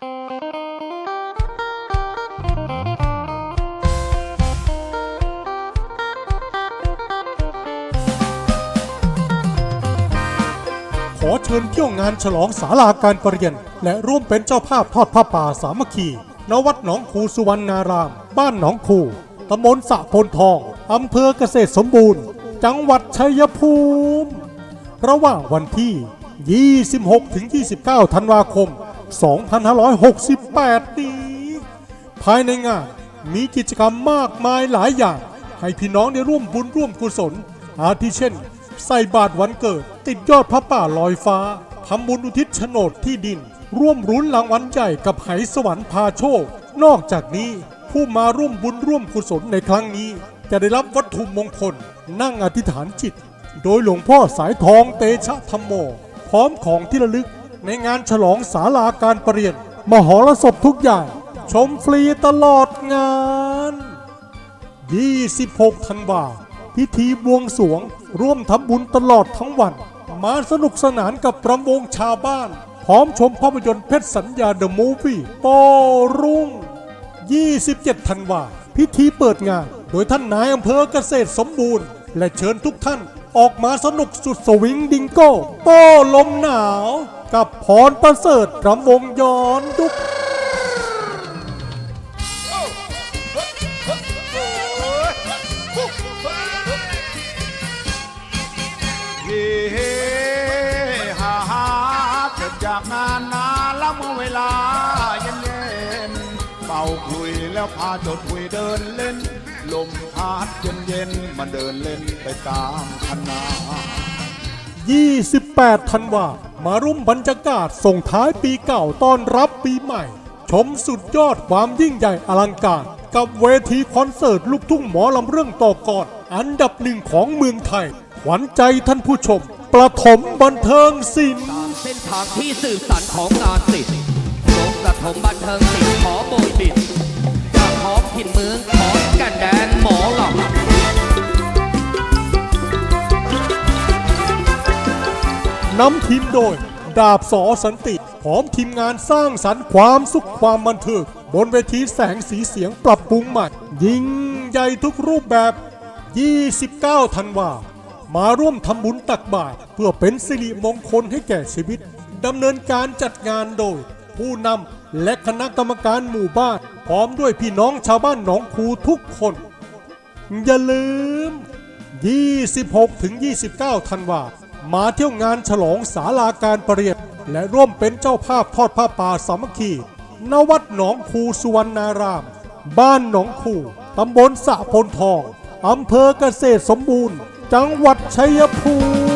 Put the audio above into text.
ขอเชิญเที่ยวงานฉลองศาลาการประเรียน และร่วมเป็นเจ้าภาพทอดผ้าป่าสามัคคีณวัดหนองคูสุวรรณาราม บ้านหนองคูตำบลสะพลทอง อำเภอเกษตรสมบูรณ์ จังหวัดชัยภูมิ ระหว่างวันที่ 26-29 ธันวาคม 2568 นี้ ภายในงานมีกิจกรรมมากมายหลายอย่าง ให้พี่น้องได้ร่วมบุญร่วมกุศล อาทิเช่น ใส่บาตรวันเกิด ติดยอดพระป่าลอยฟ้าทำบุญอุทิศโฉนดที่ดิน ร่วมรุ้นรางวัลใหญ่กับไหสวรรค์พาโชค นอกจากนี้ผู้มาร่วมบุญร่วมกุศลในครั้งนี้ จะได้รับวัตถุมงคล นั่งอธิษฐานจิต โดยหลวงพ่อสายทองเตชะธรรมโม พร้อมของที่ระลึก ในงานฉลองศาลาการประเรียน มหรสพทุกอย่าง ชมฟรีตลอดงาน 26 ธันวาพิธีบวงสวง ร่วมทำบุญตลอดทั้งวัน มาสนุกสนานกับประมงชาวบ้าน พร้อมชมภาพยนตร์เพชรสัญญาเดอะมูฟวี่ปอรุ่ง 27 ธันวาพิธีเปิดงาน โดยท่านนายอำเภอเกษตรสมบูรณ์ และเชิญทุกท่าน ออกมาสนุกสุดสวิงดิงโก้โต้ลมหนาว กับพรประเสริฐรำวงย้อนยุคเฮเฮฮาเสร็จากงานนาล้วเมื่อเวลาเย็นเย็นเป่าคุยแล้วพาจดคุยเดินเล่น ลมพัดเย็นเย็นๆมาเดินเล่นไปตามคณะ28 ธันวามาร่วมบรรยากาศส่งท้ายปีเก่าต้อนรับปีใหม่ ชมสุดยอดความยิ่งใหญ่อลังการ กับเวทีคอนเสิร์ตลูกทุ่งหมอลำเรื่องต่อก่อน อันดับหนึ่งของเมืองไทย ขวัญใจท่านผู้ชม ประถมบันเทิงศิลป์ เส้นทางที่สื่อสารของงานศิลป์โรงประถมบันเทิงศิลป์ นำทีมโดย ดาบสอสันติพร้อมทีมงานสร้างสรรค์ความสุขความบันเทิงบนเวทีแสงสีเสียงปรับปรุงใหม่ ยิ่งใหญ่ทุกรูปแบบ 29 ธันวา มาร่วมทำบุญตักบาตรเพื่อเป็นสิริมงคลให้แก่ชีวิตดำเนินการจัดงานโดย ผู้นำและคณะกรรมการหมู่บ้าน พร้อมด้วยพี่น้องชาวบ้านหนองคูทุกคน อย่าลืม 26-29 ธันวา มาเที่ยวงานฉลองศาลาการประเรียนและร่วมเป็นเจ้าภาพทอดผ้าป่าสามัคคีณวัดหนองคูสุวรรณาราม บ้านหนองคูตำบลสะพลทองอำเภอเกษตรสมบูรณ์ จังหวัดชัยภูมิ